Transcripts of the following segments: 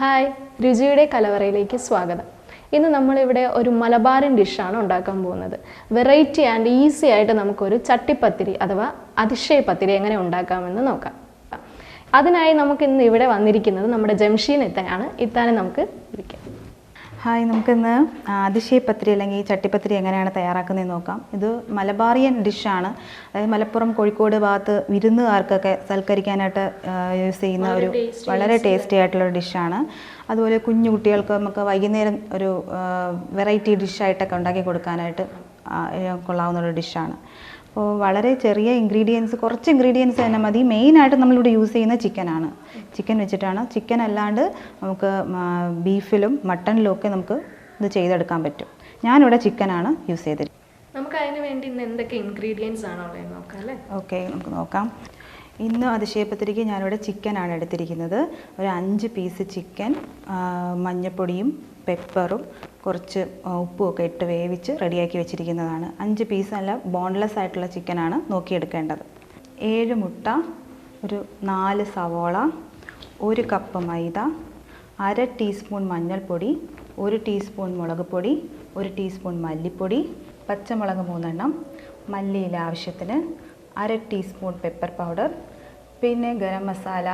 Hi രുചിയുടെ കലവറയിലേക്ക് സ്വാഗതം. ഇന്ന് നമ്മളിവിടെ ഒരു മലബാരൻ ഡിഷാണ് ഉണ്ടാക്കാൻ പോകുന്നത്. വെറൈറ്റി ആൻഡ് ഈസി ആയിട്ട് നമുക്കൊരു ചട്ടിപ്പത്തിരി അഥവാ അതിശയ പത്തിരി എങ്ങനെ ഉണ്ടാക്കാമെന്ന് നോക്കാം. അതിനായി നമുക്ക് ഇന്ന് ഇവിടെ വന്നിരിക്കുന്നത് നമ്മുടെ ജംഷീൻ ഇത്തനാണ്. ഇത്താനെ നമുക്ക് വിളിക്കാം. ഹായ് നമുക്കിന്ന് അതിശയപ്പത്തിരി അല്ലെങ്കിൽ ചട്ടിപ്പത്രി എങ്ങനെയാണ് തയ്യാറാക്കുന്നതെന്ന് നോക്കാം. ഇത് മലബാറിയൻ ഡിഷാണ് അതായത് മലപ്പുറം കോഴിക്കോട് ഭാഗത്ത് വിരുന്നുകാർക്കൊക്കെ സൽക്കരിക്കാനായിട്ട് യൂസ് ചെയ്യുന്ന ഒരു വളരെ ടേസ്റ്റി ആയിട്ടുള്ള ഡിഷാണ് അതുപോലെ കുഞ്ഞു കുട്ടികൾക്ക് നമുക്ക് വൈകുന്നേരം ഒരു വെറൈറ്റി ഡിഷായിട്ടൊക്കെ ഉണ്ടാക്കി കൊടുക്കാനായിട്ട് കൊള്ളാവുന്ന ഒരു ഡിഷാണ് അപ്പോൾ വളരെ ചെറിയ ഇൻഗ്രീഡിയൻസ് കുറച്ച് ഇൻഗ്രീഡിയൻസ് തന്നെ മതി. മെയിനായിട്ട് നമ്മളിവിടെ യൂസ് ചെയ്യുന്ന ചിക്കനാണ് ചിക്കൻ വെച്ചിട്ടാണ്. ചിക്കൻ അല്ലാണ്ട് നമുക്ക് ബീഫിലും മട്ടണിലും ഒക്കെ നമുക്ക് ഇത് ചെയ്തെടുക്കാൻ പറ്റും. ഞാനിവിടെ ചിക്കനാണ് യൂസ് ചെയ്തിരിക്കുന്നത് നമുക്ക് അതിന് വേണ്ടി ഇന്ന് എന്തൊക്കെ ഇൻഗ്രീഡിയൻസ് ആണോ ഉള്ളത് നോക്കാം അല്ലേ? ഓക്കെ നമുക്ക് നോക്കാം. ഇന്ന് അതിശയപ്പത്തിരിക്ക് ഞാനിവിടെ ചിക്കനാണ് എടുത്തിരിക്കുന്നത്. ഒരു അഞ്ച് പീസ് ചിക്കൻ മഞ്ഞപ്പൊടിയും പെപ്പറും കുറച്ച് ഉപ്പുമൊക്കെ ഇട്ട് വേവിച്ച് റെഡിയാക്കി വെച്ചിരിക്കുന്നതാണ്. അഞ്ച് പീസ് നല്ല ബോൺലെസ് ആയിട്ടുള്ള ചിക്കനാണ് നോക്കിയെടുക്കേണ്ടത്. ഏഴ് മുട്ട ഒരു നാല് സവോള ഒരു കപ്പ് മൈദ അര ടീസ്പൂൺ മഞ്ഞൾപ്പൊടി ഒരു ടീസ്പൂൺ മുളക് പൊടി ഒരു ടീസ്പൂൺ മല്ലിപ്പൊടി പച്ചമുളക് മൂന്നെണ്ണം മല്ലിയില ആവശ്യത്തിന് അര ടീസ്പൂൺ പെപ്പർ പൗഡർ പിന്നെ ഗരം മസാല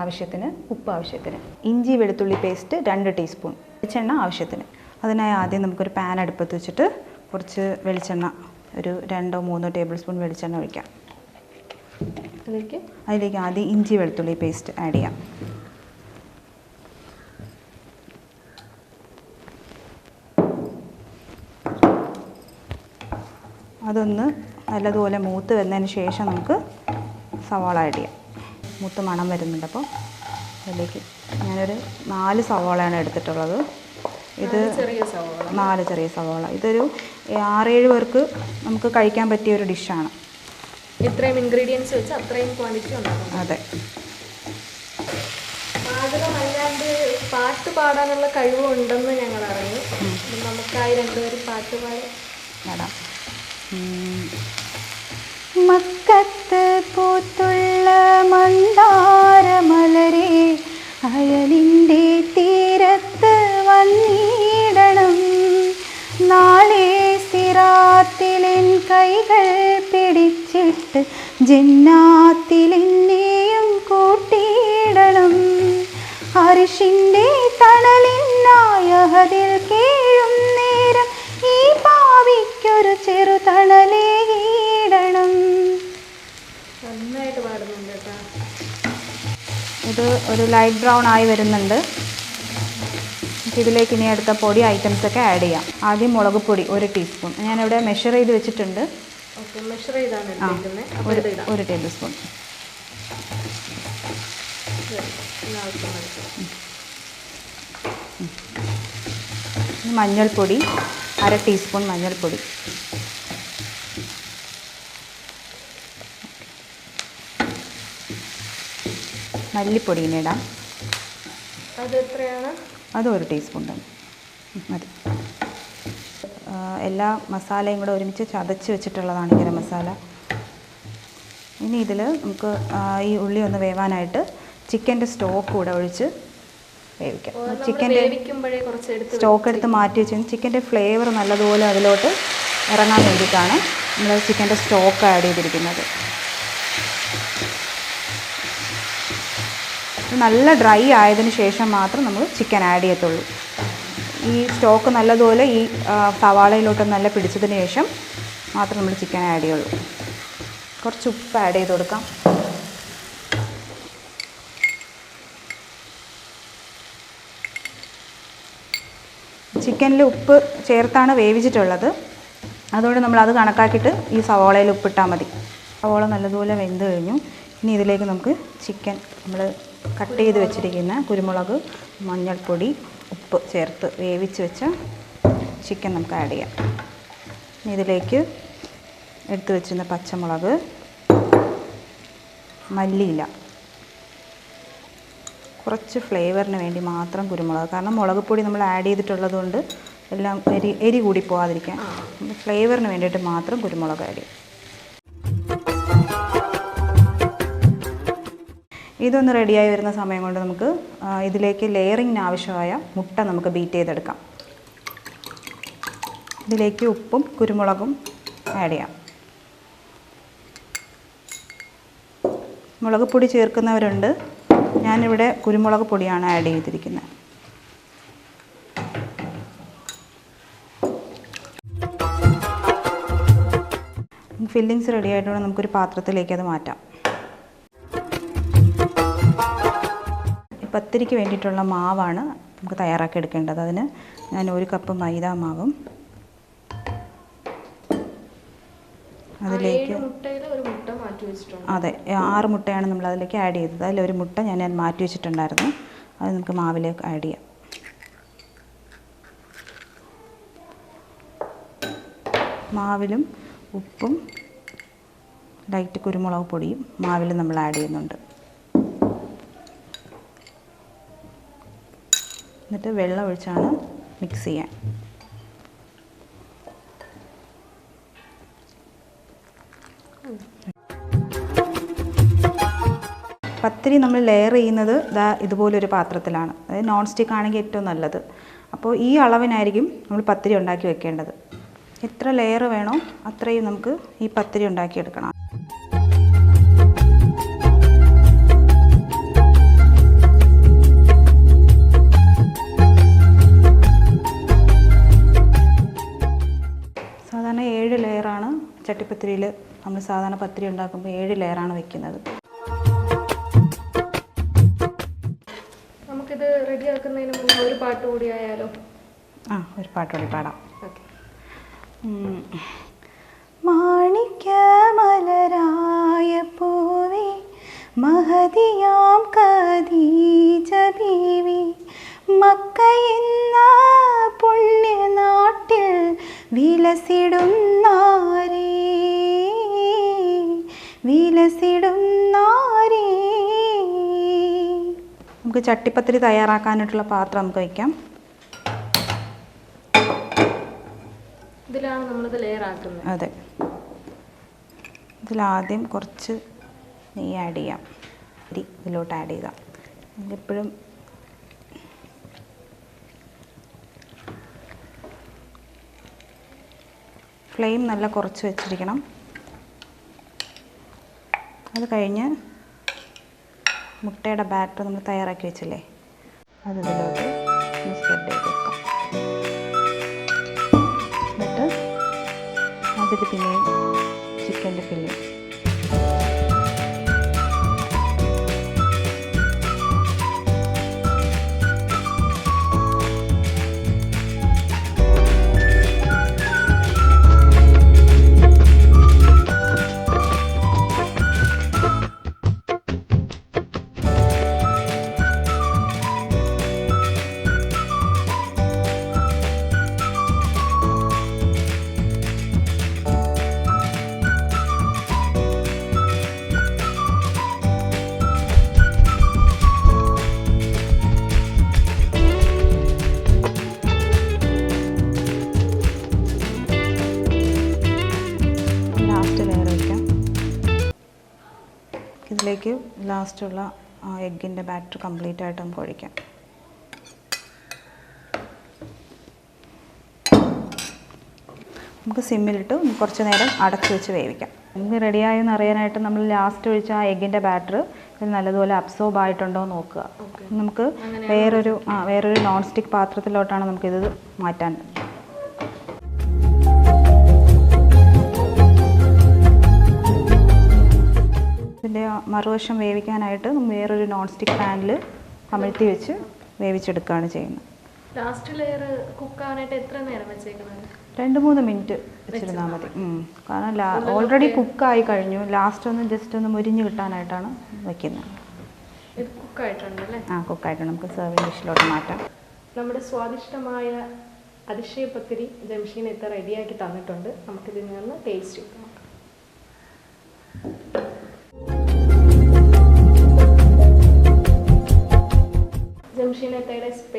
ആവശ്യത്തിന് ഉപ്പ് ആവശ്യത്തിന്. ഇഞ്ചി വെളുത്തുള്ളി പേസ്റ്റ് രണ്ട് ടീസ്പൂൺ വെളിച്ചെണ്ണ ആവശ്യത്തിന്. അതിനായി ആദ്യം നമുക്കൊരു പാൻ അടുപ്പത്ത് വെച്ചിട്ട് കുറച്ച് വെളിച്ചെണ്ണ ഒരു രണ്ടോ മൂന്നോ ടേബിൾ സ്പൂൺ വെളിച്ചെണ്ണ ഒഴിക്കാം. അതിലേക്ക്? അതിലേക്ക് ആദ്യം ഇഞ്ചി വെളുത്തുള്ളി പേസ്റ്റ് ആഡ് ചെയ്യാം. അതൊന്ന് നല്ലതുപോലെ മൂത്ത് വരുന്നതിന് ശേഷം നമുക്ക് സവാള ആഡ് ചെയ്യാം. മൂത്ത് മണം വരുന്നുണ്ട് അപ്പോൾ അതിലേക്ക് ഞാനൊരു നാല് സവാളയാണ് എടുത്തിട്ടുള്ളത്. ഇത് ചെറിയ സവോള. നാല് ചെറിയ സവാള. ഇതൊരു ആറേഴ് പേർക്ക് നമുക്ക് കഴിക്കാൻ പറ്റിയ ഒരു ഡിഷാണ്. ഇത്രയും ഇൻഗ്രീഡിയൻസ് വെച്ച് അത്രയും ക്വാണ്ടിറ്റി ഉണ്ടാകും അതെ. പാചകമല്ലാണ്ട് പാട്ട് പാടാനുള്ള കഴിവുണ്ടെന്ന് ഞങ്ങൾ അറിഞ്ഞു. നമുക്കായി രണ്ടുപേരും പാട്ട് പാടാം. മക്കത്ത് പൂത്തുള്ള മന്ദാരമലരെ അയലിന്റെ തീരത്ത് വന്നിടണം. നാളെ സിറാത്തിലെൻ കൈകൾ പിടിച്ചിട്ട് ജന്നാത്തിലെന്നെയും കൂട്ടിയിടണം. അരിഷിന്റെ തണലിനായഹതിൽ കീഴും നേരം ഈ പാവിക്കൊരു ചെറു ഒരു ലൈറ്റ് ബ്രൗൺ ആയി വരുന്നുണ്ട്. ഇതിലേക്ക് ഇനി അടുത്ത പൊടി ഐറ്റംസ് ഒക്കെ ആഡ് ചെയ്യാം. ആദ്യം മുളക് പൊടി ഒരു ടീസ്പൂൺ ഞാനിവിടെ മെഷർ ചെയ്ത് വെച്ചിട്ടുണ്ട്. ആ ഒരു ടേബിൾ സ്പൂൺ മഞ്ഞൾപ്പൊടി അര ടീസ്പൂൺ മഞ്ഞൾപ്പൊടി. മല്ലിപ്പൊടി ഇനി ഇടാം. അത് എത്രയാണ് അത് ഒരു ടീസ്പൂൺ തന്നെ. മതി. എല്ലാ മസാലയും കൂടെ ഒരുമിച്ച് ചതച്ച് വെച്ചിട്ടുള്ളതാണ് ഗരം മസാല. ഇനി ഇതിൽ നമുക്ക് ഈ ഉള്ളി ഒന്ന് വേവാനായിട്ട് ചിക്കന്റെ സ്റ്റോക്ക് കൂടെ ഒഴിച്ച് വേവിക്കാം. ചിക്കന്റെ സ്റ്റോക്ക് എടുത്ത് മാറ്റി വെച്ച് ചിക്കന്റെ ഫ്ലേവർ നല്ലതുപോലെ അതിലോട്ട് ഇറങ്ങാൻ വേണ്ടിയിട്ടാണ് നമ്മൾ ചിക്കന്റെ സ്റ്റോക്ക് ആഡ് ചെയ്തിരിക്കുന്നത്. നല്ല ഡ്രൈ ആയതിനു ശേഷം മാത്രം നമ്മൾ ചിക്കൻ ആഡ് ചെയ്യത്തുള്ളൂ. ഈ സ്റ്റോക്ക് നല്ലതുപോലെ ഈ സവാളയിലോട്ട് നല്ല പിടിച്ചതിന് ശേഷം മാത്രം നമ്മൾ ചിക്കൻ ആഡ് ചെയ്യുള്ളൂ. കുറച്ച് ഉപ്പ് ആഡ് ചെയ്ത് കൊടുക്കാം. ചിക്കനിൽ ഉപ്പ് ചേർത്താണ് വേവിച്ചിട്ടുള്ളത്. അതുകൊണ്ട് നമ്മൾ അത് കണക്കാക്കിയിട്ട് ഈ സവോളയിൽ ഉപ്പിട്ടാൽ മതി. സവോള നല്ലതുപോലെ വെന്ത് കഴിഞ്ഞു. ഇനി ഇതിലേക്ക് നമുക്ക് ചിക്കൻ നമ്മൾ കട്ട് ചെയ്ത് വെച്ചിരിക്കുന്ന കുരുമുളക് മഞ്ഞൾപ്പൊടി ഉപ്പ് ചേർത്ത് വേവിച്ച് വെച്ച ചിക്കൻ നമുക്ക് ആഡ് ചെയ്യാം. ഇതിലേക്ക് എടുത്തു വെച്ചിരുന്ന പച്ചമുളക് മല്ലിയില. കുറച്ച് ഫ്ലേവറിന് വേണ്ടി മാത്രം കുരുമുളക്. കാരണം മുളക് പൊടി നമ്മൾ ആഡ് ചെയ്തിട്ടുള്ളത് കൊണ്ട് എല്ലാം എരി എരി കൂടി പോകാതിരിക്കാൻ ഫ്ലേവറിന് വേണ്ടിയിട്ട് മാത്രം കുരുമുളക് ആഡ് ചെയ്യും. ഇതൊന്ന് റെഡിയായി വരുന്ന സമയം കൊണ്ട് നമുക്ക് ഇതിലേക്ക് ലെയറിങ്ങിന് ആവശ്യമായ മുട്ട നമുക്ക് ബീറ്റ് ചെയ്തെടുക്കാം. ഇതിലേക്ക് ഉപ്പും കുരുമുളകും ആഡ് ചെയ്യാം. മുളക് പൊടി ചേർക്കുന്നവരുണ്ട്. ഞാനിവിടെ കുരുമുളക് പൊടിയാണ് ആഡ് ചെയ്തിരിക്കുന്നത്. ഫില്ലിങ്സ് റെഡി ആയിട്ടുണ്ട് നമുക്കൊരു പാത്രത്തിലേക്ക് അത് മാറ്റാം. പത്തിരിക്ക് വേണ്ടിയിട്ടുള്ള മാവാണ് നമുക്ക് തയ്യാറാക്കി എടുക്കേണ്ടത്. അതിന് ഞാൻ ഒരു കപ്പ് മൈദ മാവും. അതിലേക്ക് അതെ ആറ് മുട്ടയാണ് നമ്മൾ അതിലേക്ക് ആഡ് ചെയ്തത്. അതിൽ ഒരു മുട്ട ഞാൻ ഞാൻ മാറ്റി വെച്ചിട്ടുണ്ടായിരുന്നു. അത് നമുക്ക് മാവിലേക്ക് ആഡ് ചെയ്യാം. മാവിലും ഉപ്പും ലൈറ്റ് കുരുമുളക് പൊടിയും മാവിലും നമ്മൾ ആഡ് ചെയ്യുന്നുണ്ട്. എന്നിട്ട് വെള്ളം ഒഴിച്ചാണ് മിക്സ് ചെയ്യാൻ. പത്തിരി നമ്മൾ ലെയർ ചെയ്യുന്നത് ഇതാ ഇതുപോലൊരു പാത്രത്തിലാണ്. അതായത് നോൺ സ്റ്റിക്ക് ആണെങ്കിൽ ഏറ്റവും നല്ലത്. അപ്പോൾ ഈ അളവിനായിരിക്കും നമ്മൾ പത്തിരി ഉണ്ടാക്കി വെക്കേണ്ടത്. എത്ര ലെയർ വേണോ അത്രയും നമുക്ക് ഈ പത്തിരി ഉണ്ടാക്കിയെടുക്കണം. ചട്ടിപ്പത്തിരിയിൽ നമ്മൾ സാധാരണ പത്തിരി ഉണ്ടാക്കുമ്പോൾ ഏഴ് ലെയറാണ് വെക്കുന്നത്. നമുക്കിത് റെഡിയാക്കുന്നതിന് മുന്നേ ഒരു പാട്ട് കൂടി ആയാലോ? ആ ഒരു പാട്ട് കൂടി പാടാം. മാണിക്കമലരായ പൂവി പൂവേ മഹതിയാം കദീജ ബീവി മക്കയെന്ന പുണ്യനാട്ടിൽ വിലസിടുന്നാരേ നമുക്ക് ചട്ടിപ്പത്തിരി തയ്യാറാക്കാനായിട്ടുള്ള പാത്രം നമുക്ക് വയ്ക്കാം. ഇതിലാണ് നമ്മളിത് ലെയർ ആക്കുന്നത് അതെ. ഇതിലാദ്യം കുറച്ച് നെയ്യ് ആഡ് ചെയ്യാം. അരി ഇതിലോട്ട് ആഡ് ചെയ്താൽ എപ്പോഴും ഫ്ലെയിം നല്ല കുറച്ച് വെച്ചിരിക്കണം. അത് കഴിഞ്ഞ് മുട്ടയുടെ ബാറ്റർ നമ്മൾ തയ്യാറാക്കി വെച്ചില്ലേ? അത് ഇതിലോട്ട് സ്പ്രെഡ് ചെയ്ത് വെക്കാം. എന്നിട്ട് അതിൽ പിന്നെയും ചിക്കന്റെ ഫില്ലിങ് ഇതിലേക്ക് ലാസ്റ്റുള്ള ആ എഗ്ഗിന്റെ ബാറ്റർ കംപ്ലീറ്റ് ആയിട്ട് നമുക്ക് ഒഴിക്കാം. നമുക്ക് സിമ്മിലിട്ട് കുറച്ച് നേരം അടച്ച് വെച്ച് വേവിക്കാം. നമുക്ക് റെഡിയായെന്ന് അറിയാനായിട്ട് നമ്മൾ ലാസ്റ്റ് ഒഴിച്ച ആ എഗ്ഗിന്റെ ബാറ്റർ നല്ലതുപോലെ അബ്സോർബ് ആയിട്ടുണ്ടോ എന്ന് നോക്കുക. നമുക്ക് വേറൊരു വേറൊരു നോൺ സ്റ്റിക്ക് പാത്രത്തിലോട്ടാണ് നമുക്കിത് മാറ്റാൻ മറുവശം വേവിക്കാനായിട്ട് വേറൊരു നോൺ സ്റ്റിക്ക് പാനിൽ കമഴ്ത്തി വെച്ച് വേവിച്ചെടുക്കുകയാണ് ചെയ്യുന്നത്. ലാസ്റ്റ് ലെയർ കുക്കാനായിട്ട് എത്ര നേരം വെച്ചേക്കുന്നത് രണ്ട് മൂന്ന് മിനിറ്റ് വെച്ചിരുന്നാൽ മതി. കാരണം ഓൾറെഡി കുക്കായി കഴിഞ്ഞു. ലാസ്റ്റ് ഒന്ന് ജസ്റ്റ് ഒന്ന് മുരിഞ്ഞ് കിട്ടാനായിട്ടാണ് വെക്കുന്നത്. ആ കുക്കായിട്ട് നമുക്ക് സെർവിങ് ഡിഷിലോട്ട് മാറ്റാം. നമ്മുടെ സ്വാദിഷ്ടമായ അതിശയപ്പത്തിരി ജംഷീൻ ഇത്ര റെഡിയാക്കി തന്നിട്ടുണ്ട്. നമുക്കിതിൽ നിന്ന് ടേസ്റ്റ് നോക്കാം.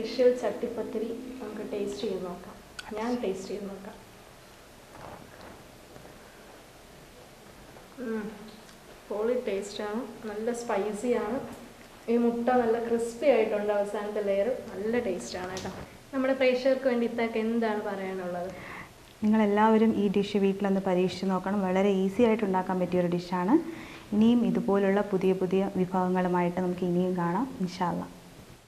സ്പെഷ്യൽ ചട്ടിപ്പത്തിരി നമുക്ക് ടേസ്റ്റ് ചെയ്ത് നോക്കാം. ഞാൻ ടേസ്റ്റ് ചെയ്ത് നോക്കാം. പൊളി ടേസ്റ്റാണ് നല്ല സ്പൈസിയാണ് ഈ മുട്ട നല്ല ക്രിസ്പി ആയിട്ടുണ്ട് അവസാനത്തെ ലെയർ നല്ല ടേസ്റ്റാണ് കേട്ടോ. നമ്മുടെ പ്രേക്ഷകർക്ക് വേണ്ടി ഇത്തൊക്കെ എന്താണ് പറയാനുള്ളത്? നിങ്ങളെല്ലാവരും ഈ ഡിഷ് വീട്ടിലൊന്ന് പരീക്ഷിച്ച് നോക്കണം. വളരെ ഈസി ആയിട്ട് ഉണ്ടാക്കാൻ പറ്റിയൊരു ഡിഷാണ് ഇനിയും ഇതുപോലുള്ള പുതിയ പുതിയ വിഭവങ്ങളുമായിട്ട് നമുക്ക് ഇനിയും കാണാം. ഇൻഷാല്ല